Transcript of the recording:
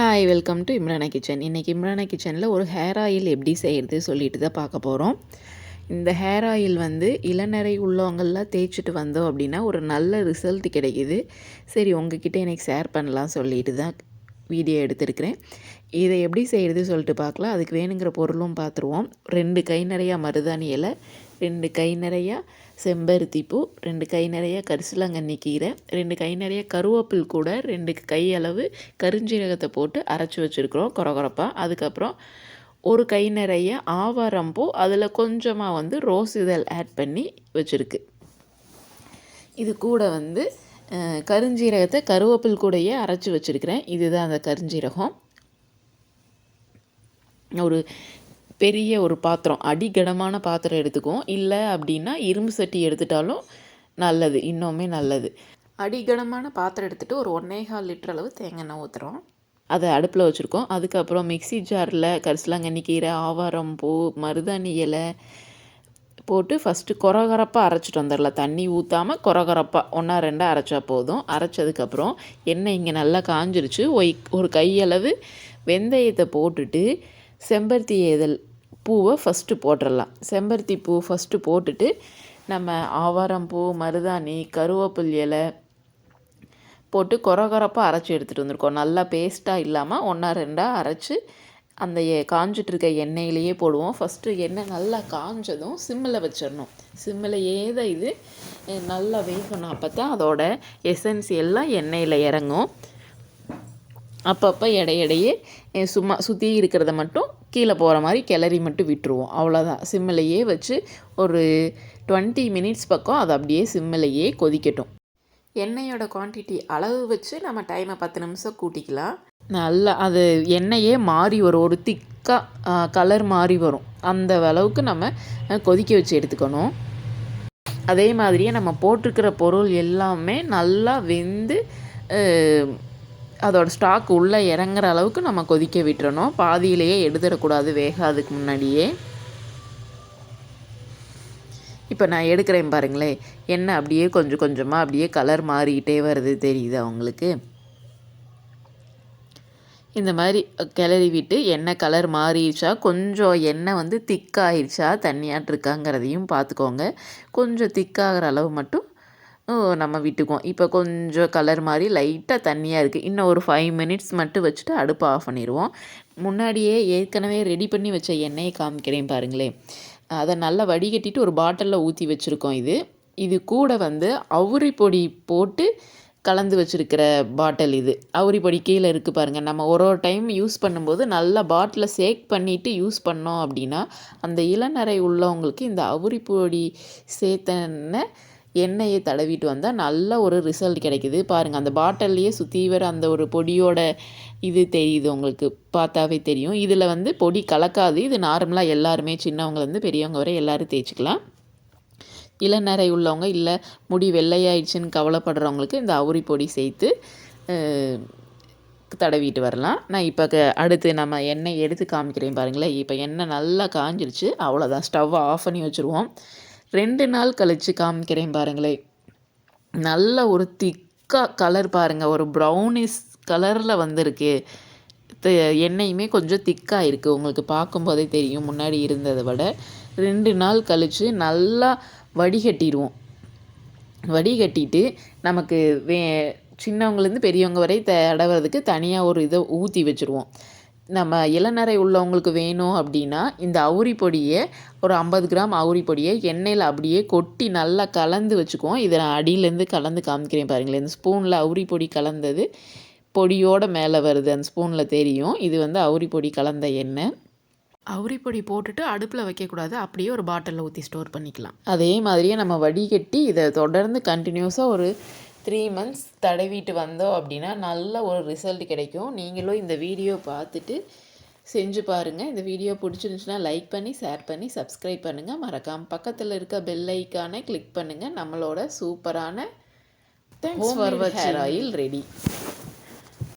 Hi welcome to Imrana kitchen இன்றைக்கி இம்ரானா கிச்சனில் ஒரு ஹேர் ஆயில் எப்படி செய்கிறது சொல்லிட்டு தான் பார்க்க போகிறோம் இந்த ஹேர் ஆயில் வந்து இளநரை உள்ளவங்கள்லாம் தேய்ச்சிட்டு வந்தோம் அப்படின்னா ஒரு நல்ல ரிசல்ட் கிடைக்குது. சரி உங்ககிட்ட எனக்கு ஷேர் பண்ணலாம் சொல்லிட்டு தான் வீடியோ எடுத்திருக்கிறேன். இதை எப்படி செய்கிறது சொல்லிட்டு பார்க்கலாம். அதுக்கு வேணுங்கிற பொருளும் பார்த்துருவோம். ரெண்டு கை நிறையா மருதாணி இலை ரெண்டு கை நிறையா செம்பருத்தி பூ ரெண்டு கை நிறையா கரிசலாங்கண்ணி கீரை ரெண்டு கை நிறையா கருவேப்பில் கூட ரெண்டு கை அளவு கருஞ்சீரகத்தை போட்டு அரைச்சி வச்சுருக்குறோம் குறகுறப்பாக அதுக்கப்புறம் ஒரு கை நிறைய ஆவாரம் பூ அதில் கொஞ்சமாக வந்து ரோஸ் இதழ் ஆட் பண்ணி வச்சுருக்கு. இது கூட வந்து கருஞ்சீரகத்தை கருவேப்பில் கூடையே அரைச்சி வச்சுருக்கிறேன். இதுதான் அந்த கருஞ்சீரகம். ஒரு பெரிய ஒரு பாத்திரம் அடிகனமான பாத்திரம் எடுத்துக்குவோம். இல்லை அப்படின்னா இரும்பு சட்டி எடுத்துட்டாலும் நல்லது இன்னுமே நல்லது. அடிகனமான பாத்திரம் எடுத்துகிட்டு ஒரு ஒன்றே கால் லிட்டர் அளவு தேங்காய் எண்ணெய் ஊற்றுறோம் அதை அடுப்பில் வச்சுருக்கோம். அதுக்கப்புறம் மிக்சி ஜாரில் கரிசலாங்கண்ணி கீரை ஆவாரம் பூ மருதாணி இலை போட்டு ஃபஸ்ட்டு கொரகரப்பாக அரைச்சிட்டு வந்துடலாம் தண்ணி ஊற்றாமல் கொரகரப்பாக ஒன்றா ரெண்டாக அரைச்சா போதும். அரைச்சதுக்கப்புறம் எண்ணெய் இங்கே நல்லா காஞ்சிருச்சு. ஒய் ஒரு கையளவு வெந்தயத்தை போட்டுட்டு செம்பருத்தி இதழ் பூவை ஃபஸ்ட்டு போட்டுடலாம். செம்பருத்தி பூ ஃபஸ்ட்டு போட்டுட்டு நம்ம ஆவாரம் பூ மருதாணி கருவேப்பில் இலை போட்டு கொரகொரப்பாக அரைச்சி எடுத்துகிட்டு வந்திருக்கோம். நல்லா பேஸ்ட்டாக இல்லாமல் ஒன்றா ரெண்டாக அரைச்சி அந்த காஞ்சிட்ருக்க எண்ணெயிலேயே போடுவோம். ஃபஸ்ட்டு எண்ணெய் நல்லா காஞ்சதும் சிம்மில் வச்சிடணும். சிம்மில் தான் இது நல்லா வேகணும். அப்போ தான் அதோட எசன்ஸ் எல்லாம் எண்ணெயில் இறங்கும். அப்பப்போ இடையிடையே சும்மா சுற்றி இருக்கிறத மட்டும் கீழே போகிற மாதிரி கிளறி மட்டும் விட்டுருவோம். அவ்வளோதான் சிம்மிலையே வச்சு ஒரு டுவெண்ட்டி மினிட்ஸ் பக்கம் அது அப்படியே சிம்மிலையே கொதிக்கட்டும். எண்ணெயோட குவான்டிட்டி அளவு வச்சு நம்ம டைமை பத்து நிமிஷம் கூட்டிக்கலாம். நல்லா அது எண்ணெயே மாறி வரும். ஒரு திக்காக கலர் மாறி வரும். அந்த அளவுக்கு நம்ம கொதிக்க வச்சு எடுத்துக்கணும். அதே மாதிரியே நம்ம போட்டிருக்கிற பொருள் எல்லாமே நல்லா வெந்து அதோடய ஸ்டாக் உள்ளே இறங்குற அளவுக்கு நம்ம கொதிக்க விட்டுறணும். பாதியிலேயே எடுத்துடக்கூடாது வேகாதுக்கு முன்னாடியே. இப்போ நான் எடுக்கிறேன் பாருங்களேன். என்ன அப்படியே கொஞ்சம் கொஞ்சமாக அப்படியே கலர் மாறிக்கிட்டே வருது தெரியுது அவங்களுக்கு இந்த மாதிரி கிளறி விட்டு எண்ணெய் கலர் மாறிடுச்சா? கொஞ்சம் எண்ணெய் வந்து திக்காயிடுச்சா தண்ணியாட்டிருக்காங்கிறதையும் பார்த்துக்கோங்க. கொஞ்சம் திக்காகிற அளவு மட்டும் நம்ம விட்டுக்குவோம். இப்போ கொஞ்சம் கலர் மாதிரி லைட்டாக தண்ணியாக இருக்குது இன்னும் ஒரு ஃபைவ் மினிட்ஸ் மட்டும் வச்சுட்டு அடுப்பு ஆஃப் பண்ணிடுவோம். முன்னாடியே ஏற்கனவே ரெடி பண்ணி வச்ச எண்ணெயை காமிக்கிறேன் பாருங்களேன். அதை நல்லா வடிகட்டிட்டு ஒரு பாட்டிலில் ஊற்றி வச்சுருக்கோம் இது. இது கூட வந்து அவுரி பொடி போட்டு கலந்து வச்சுருக்கிற பாட்டில் இது. அவுரி பொடி கீழே இருக்குது பாருங்கள் நம்ம ஒரு ஒரு டைம் யூஸ் பண்ணும்போது நல்லா பாட்டில் சேக் பண்ணிவிட்டு யூஸ் பண்ணோம் அப்படின்னா அந்த இளநரை உள்ளவங்களுக்கு இந்த அவுரி பொடி சேர்த்தன எண்ணெயை தடவிட்டு வந்தால் நல்ல ஒரு ரிசல்ட் கிடைக்குது. பாருங்கள் அந்த பாட்டில்லையே சுற்றி வர அந்த ஒரு பொடியோட இது தெரியுது உங்களுக்கு பார்த்தாவே தெரியும். இதில் வந்து பொடி கலக்காது. இது நார்மலாக எல்லாருமே சின்னவங்கலேருந்து பெரியவங்க வரை எல்லோரும் தேய்ச்சிக்கலாம். இளநரை உள்ளவங்க இல்லை முடி வெள்ளையாயிடுச்சுன்னு கவலைப்படுறவங்களுக்கு இந்த அவுரி பொடி சேர்த்து தடவிட்டு வரலாம். நான் இப்போ அடுத்து நம்ம எண்ணெய் எடுத்து காமிக்கிறேன் பாருங்களேன். இப்போ எண்ணெய் நல்லா காஞ்சிருச்சு. அவ்வளோதான் ஸ்டவ்வை ஆஃப் பண்ணி வச்சுருவோம். ரெண்டு நாள் கழித்து காமிக்கிறேன் பாருங்களேன் நல்ல ஒரு திக்காக கலர் பாருங்கள் ஒரு ப்ரௌனிஷ் கலரில் வந்திருக்கு. எண்ணெயுமே கொஞ்சம் திக்காக இருக்குது உங்களுக்கு பார்க்கும்போதே தெரியும். முன்னாடி இருந்ததை விட ரெண்டு நாள் கழித்து நல்லா வடிகட்டிடுவோம். வடிகட்டிட்டு நமக்கு வே சின்னவங்கலேருந்து பெரியவங்க வரை தடவுறதுக்கு தனியாக ஒரு இதை ஊற்றி வச்சுருவோம். நம்ம இளநரை உள்ளவங்களுக்கு வேணும் அப்படின்னா இந்த அவுரி பொடியை ஒரு ஐம்பது கிராம் அவுரி பொடியை எண்ணெயில் அப்படியே கொட்டி நல்லா கலந்து வச்சுக்குவோம். இதை நான் அடியிலேருந்து கலந்து காமிக்கிறேன் பாருங்களேன். இந்த ஸ்பூனில் அவுரி பொடி கலந்தது பொடியோடு மேலே வருது. அந்த ஸ்பூனில் தெரியும். இது வந்து அவுரி பொடி கலந்த எண்ணெய். அவுரி பொடி போட்டுட்டு அடுப்பில் வைக்கக்கூடாது. அப்படியே ஒரு பாட்டிலில் ஊற்றி ஸ்டோர் பண்ணிக்கலாம். அதே மாதிரியே நம்ம வடிகட்டி இதை தொடர்ந்து கண்டினியூஸாக ஒரு த்ரீ மந்த்ஸ் தடவிட்டு வந்தோம் அப்படின்னா நல்ல ஒரு ரிசல்ட் கிடைக்கும். நீங்களும் இந்த வீடியோ பார்த்துட்டு செஞ்சு பாருங்கள் இந்த வீடியோ பிடிச்சிருந்துச்சுன்னா லைக் பண்ணி ஷேர் பண்ணி சப்ஸ்கிரைப் பண்ணுங்கள் மறக்காமல் பக்கத்தில் இருக்க பெல் ஐக்கானை கிளிக் பண்ணுங்கள் நம்மளோட சூப்பரான thanks for hair oil ready